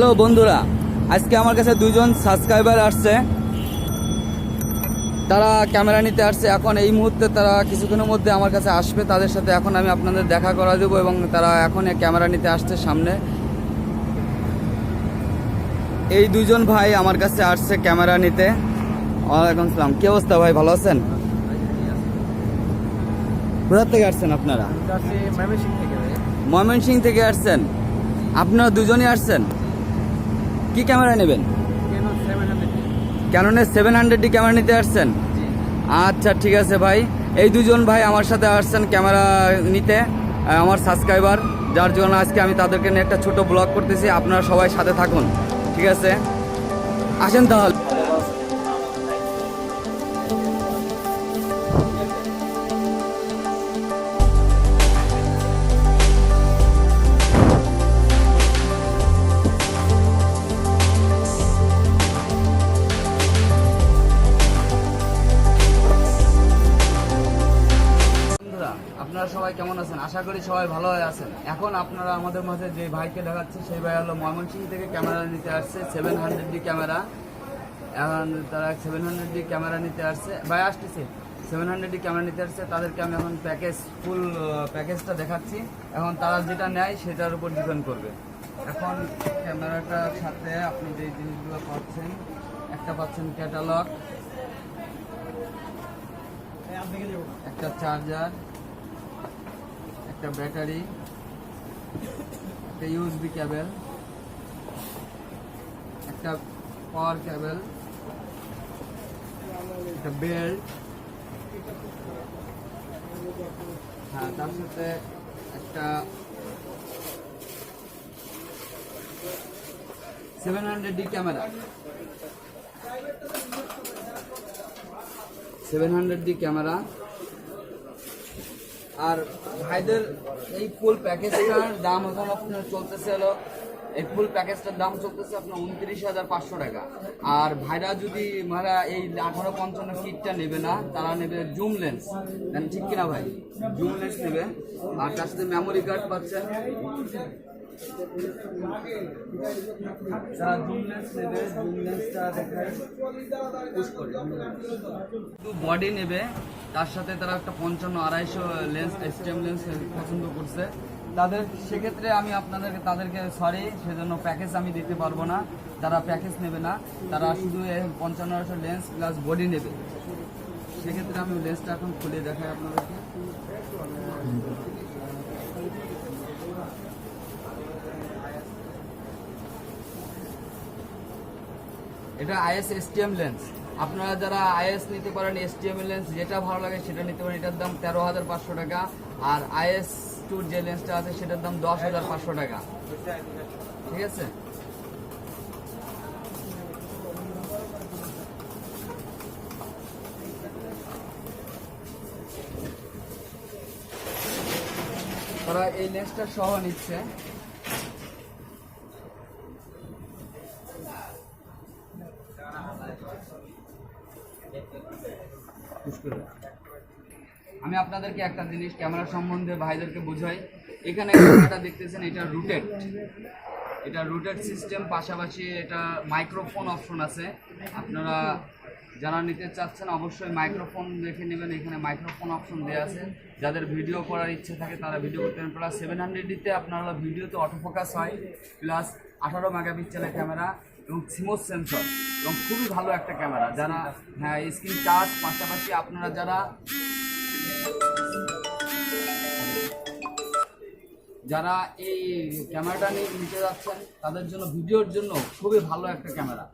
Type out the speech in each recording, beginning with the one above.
Hello বন্ধুরা আজকে আমার কাছে দুজন সাবস্ক্রাইবার আসছে। তারা ক্যামেরা নিতে আসছে এখন এই মুহূর্তে তারা কিছুক্ষণের মধ্যে আমার কাছে আসবে তাদের সাথে এখন আমি আপনাদের দেখা করা দেবো এবং তারা এখন ক্যামেরা নিতে আসছে সামনে। এই দুজন ভাই আমার কাছে আসছে ক্যামেরা নিতে। ওয়ালাইকুম আসসালাম কি অবস্থা ভাই ভালো আছেন? কোথা থেকে আসছেন আপনারা? ময়মনসিং থেকে আসছেন। আপনারা দুজনই আসছেন? কি ক্যামেরা নেবেন? ক্যাননের সেভেন হান্ড্রেড ডি ক্যামেরা নিতে আসছেন? আচ্ছা ঠিক আছে ভাই। এই দুজন ভাই আমার সাথে আসছেন ক্যামেরা নিতে আমার সাবস্ক্রাইবার যার জন্য আজকে আমি তাদেরকে নিয়ে একটা ছোট ব্লগ করতেছি। আপনারা সবাই সাথে থাকুন ঠিক আছে? আসেন তাহলে। সবাই কেমন আছেন? আশা করি সবাই ভালো আছেন। এখন আপনারা আমাদের মাঝে যে ভাইকে দেখাচ্ছে, সেই ভাই হলো ময়মনসিংহ থেকে ক্যামেরা নিতে আসছে সেভেন হান্ড্রেড ডি ক্যামেরা। এখন তারা সেভেন হান্ড্রেড ডি ক্যামেরা নিতে আসছে। ভাই, আসতেছে। সেভেন হান্ড্রেড ডি ক্যামেরা নিতে আসছে। তাদেরকে আমি এখন প্যাকেজ ফুল প্যাকেজটা দেখাচ্ছি। এখন তারা যেটা নেয়, সেটার উপর ডিপেন্ড করবে। এখন ক্যামেরাটার সাথে আপনি যে জিনিসগুলো পাচ্ছেন, একটা পাচ্ছেন ক্যাটালগ একটা চার্জার একটা ব্যাটারি একটা ইউএসবি কেবল একটা পাওয়ার কেবল একটা বেল্ট হ্যাঁ তার সাথে একটা seven hundred D camera seven hundred D camera আর ভাইদের এই ফুল প্যাকেজটার দাম এখন আপনার চলতেছে হলো, এই ফুল প্যাকেজটার দাম চলতেছে আপনার উনত্রিশ হাজার পাঁচশো টাকা। আর ভাইরা যদি মারা এই আঠারো পঞ্চান্ন কিটটা নেবে না, তারা নেবে জুম লেন্স। ঠিক কিনা ভাই? জুম লেন্স নেবে। আর তার সাথে মেমোরি কার্ড পাচ্ছেন। বডি নেবে, তার সাথে তারা একটা পঞ্চান্ন, আড়াইশো লেন্স, স্টেম লেন্স পছন্দ করছে। তাদের, সেক্ষেত্রে আমি আপনাদেরকে, তাদেরকে সরি সেজন্য প্যাকেজ আমি দিতে পারব না। যারা প্যাকেজ নেবে না, তারা শুধু পঞ্চান্ন, আড়াইশো লেন্স প্লাস বডি নেবে। সেক্ষেত্রে আমি লেন্সটা এখন খুলে দেখাই আপনাদেরকে। এটা আইএস এসটিএম লেন্স আপনারা যারা আইএস নিতে পারেন এসটিএম লেন্স যেটা ভালো লাগে সেটা নিতে পারেন। এটার দাম তেরো হাজার পাঁচশো টাকা। আর আইএস টুর যে লেন্সটা আছে, সেটার দাম দশ হাজার পাঁচশো টাকা। ঠিক আছে? তারা এই লেন্সটা সহ নিচ্ছে। আমি আপনাদেরকে একটা জিনিস ক্যামেরা সম্বন্ধে ভাইদেরকে বোঝাই। এখানে ক্যামেরাটা দেখতেছেন, এটা রুটেড এটা রুটেড সিস্টেম পাশাপাশি এটা মাইক্রোফোন অপশন আছে। আপনারা যারা নিতে চাচ্ছেন অবশ্যই মাইক্রোফোন দেখে নেবেন। এখানে মাইক্রোফোন অপশন দেওয়া আছে। যাদের ভিডিও করার ইচ্ছে থাকে, তারা ভিডিও করতে পারেন। প্লাস সেভেন হান্ড্রেড ডিতে আপনারা ভিডিওতে অটোফোকাস হয়। প্লাস আঠারো মেগাপিক্সেলের ক্যামেরা। এবং সিমোস সেন্সর এবং খুবই ভালো একটা ক্যামেরা যারা হ্যাঁ স্ক্রিন টাচ পাশাপাশি আপনারা যারা যারা এই ক্যামেরাটা নিয়ে নিতে যাচ্ছেন, তাদের জন্য, ভিডিওর জন্য খুবই ভালো একটা ক্যামেরা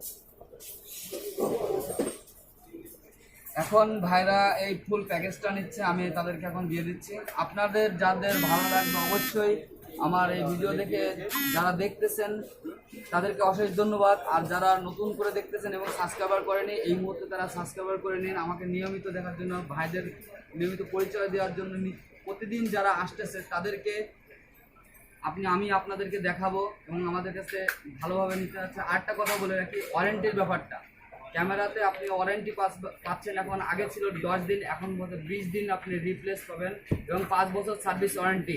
এখন ভাইরা এই ফুল প্যাকেজটা নিচ্ছে, আমি তাদেরকে এখন দিয়ে দিচ্ছি। আপনাদের, যাদের ভালো লাগবে, অবশ্যই আমার এই ভিডিও দেখে যারা দেখতেছেন, তাদেরকে অশেষ ধন্যবাদ। আর যারা নতুন করে দেখতেছেন এবং সাবস্ক্রাইবার করেনি, এই মুহূর্তে তারা সাবস্ক্রাইবার করে নিন। আমাকে নিয়মিত দেখার জন্য, ভাইদের নিয়মিত পরিচয় দেওয়ার জন্য প্রতিদিন যারা আসতেছে, তাদেরকে আপনি, আমি আপনাদেরকে দেখাবো এবং আমাদের কাছে ভালোভাবে নিতে যাচ্ছে আরেকটা কথা বলে রাখি ওয়ারেন্টির ব্যাপারটা। ক্যামেরাতে আপনি ওয়ারেন্টি পাস পাচ্ছেন এখন, আগে ছিল দশ দিন, এখন বিশ দিন আপনি রিপ্লেস পাবেন এবং পাঁচ বছর সার্ভিস ওয়ারেন্টি